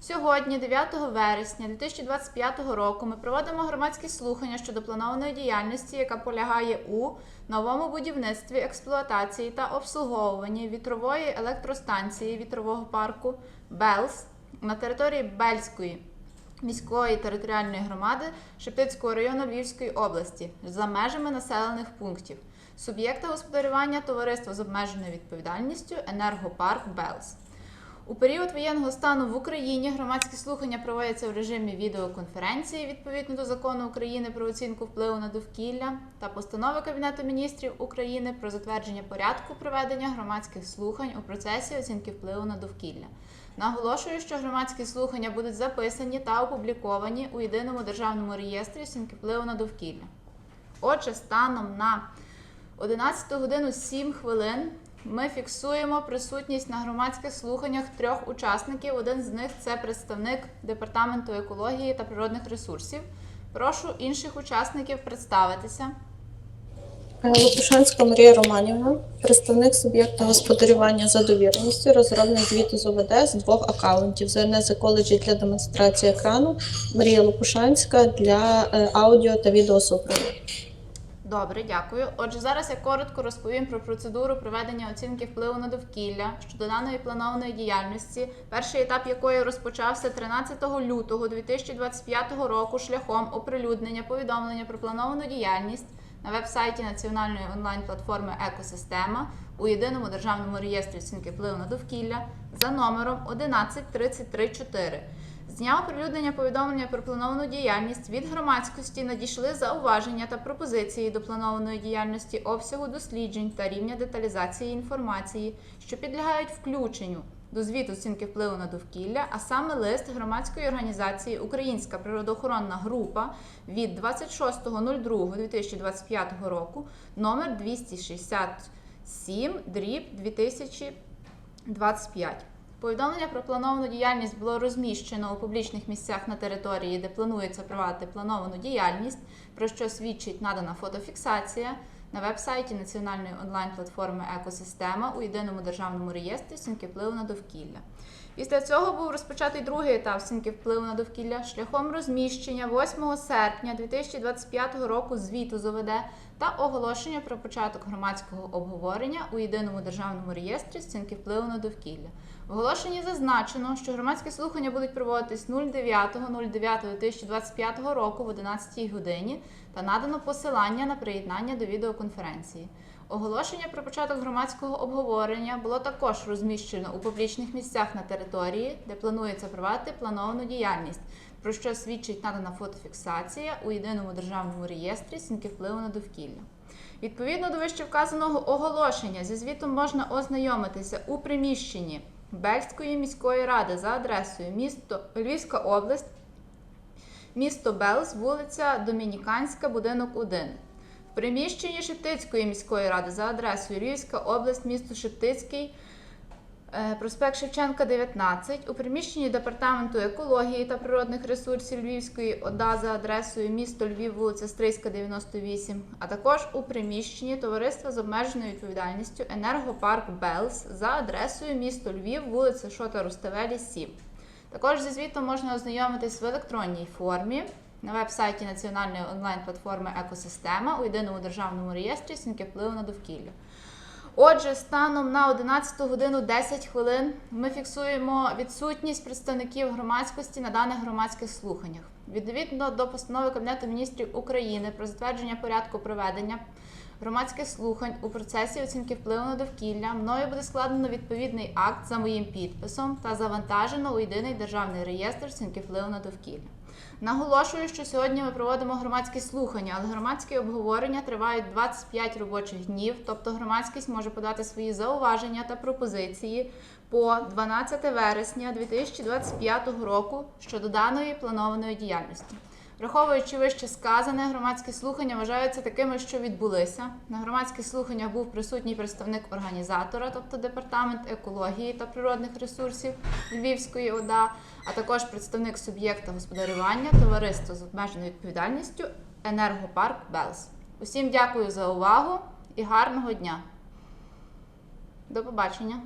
Сьогодні, 9 вересня 2025 року, ми проводимо громадські слухання щодо планованої діяльності, яка полягає у новому будівництві, експлуатації та обслуговуванні вітрової електростанції вітрового парку БЕЛС на території Бельської міської територіальної громади Шептицького району Львівської області за межами населених пунктів. Суб'єкта господарювання товариства з обмеженою відповідальністю Енергопарк БЕЛС. У період воєнного стану в Україні громадські слухання проводяться в режимі відеоконференції відповідно до закону України про оцінку впливу на довкілля та постанови Кабінету міністрів України про затвердження порядку проведення громадських слухань у процесі оцінки впливу на довкілля. Наголошую, що громадські слухання будуть записані та опубліковані у єдиному державному реєстрі оцінки впливу на довкілля. Отже, станом на 11 годину 7 хвилин ми фіксуємо присутність на громадських слуханнях трьох учасників. Один з них це представник департаменту екології та природних ресурсів. Прошу інших учасників представитися. Лопушанська Марія Романівна, представник суб'єкта господарювання за довіреністю, розробник звіту з ОВД з двох акаунтів. ЗНС коледжі для демонстрації екрану, Марія Лопушанська для е, аудіо та відеосупроводу. Добре, дякую. Отже, зараз я коротко розповім про процедуру проведення оцінки впливу на довкілля щодо даної планованої діяльності, перший етап якої розпочався 13 лютого 2025 року шляхом оприлюднення повідомлення про плановану діяльність на веб-сайті національної онлайн-платформи Екосистема у єдиному державному реєстрі оцінки впливу на довкілля за номером 11334. З дня оприлюднення повідомлення про плановану діяльність від громадськості надійшли зауваження та пропозиції до планованої діяльності обсягу досліджень та рівня деталізації інформації, що підлягають включенню до звіту оцінки впливу на довкілля, а саме лист громадської організації Українська природоохоронна група від 26.02.2025 року номер 267 дріб 2025. Повідомлення про плановану діяльність було розміщено у публічних місцях на території, де планується провадити плановану діяльність, про що свідчить надана фотофіксація на веб-сайті національної онлайн-платформи Екосистема у єдиному державному реєстрі оцінки впливу на довкілля. Після цього був розпочатий другий етап оцінки впливу на довкілля шляхом розміщення 8 серпня 2025 року звіту з ОВД та оголошення про початок громадського обговорення у єдиному державному реєстрі оцінки впливу на довкілля. В оголошенні зазначено, що громадські слухання будуть проводитись 09.09.2025 року в 11 годині та надано посилання на приєднання до відеоконференції. Оголошення про початок громадського обговорення було також розміщено у публічних місцях на території, де планується провадити плановану діяльність, про що свідчить надана фотофіксація у єдиному державному реєстрі оцінки впливу на довкілля. Відповідно до вище вказаного оголошення зі звітом можна ознайомитися у приміщенні Бельської міської ради за адресою місто Львівська область, місто Белс, вулиця Домініканська, будинок 1. Приміщенні Шептицької міської ради за адресою Львівська область, місто Шептицький, е, проспект Шевченка, 19. У приміщенні департаменту екології та природних ресурсів Львівської ОДА за адресою місто Львів, вулиця Стрийська, 98, а також у приміщенні товариства з обмеженою відповідальністю Енергопарк Белс за адресою місто Львів, вулиця Шота Руставелі, 7. Також зі звітом можна ознайомитись в електронній формі на веб-сайті національної онлайн-платформи Екосистема у єдиному державному реєстрі оцінки впливу на довкілля. Отже, станом на 11 годину 10 хвилин ми фіксуємо відсутність представників громадськості на даних громадських слуханнях. Відповідно до постанови Кабінету міністрів України про затвердження порядку проведення громадських слухань у процесі оцінки впливу на довкілля мною буде складено відповідний акт за моїм підписом та завантажено у єдиний державний реєстр оцінки впливу на довкілля. Наголошую, що сьогодні ми проводимо громадські слухання, але громадські обговорення тривають 25 робочих днів, тобто громадськість може подати свої зауваження та пропозиції по 12 вересня 2025 року щодо даної планованої діяльності. Враховуючи вище сказане, громадські слухання вважаються такими, що відбулися. На громадських слуханнях був присутній представник організатора, тобто департамент екології та природних ресурсів Львівської ОДА, а також представник суб'єкта господарювання товариство з обмеженою відповідальністю Енергопарк Белс. Усім дякую за увагу і гарного дня. До побачення!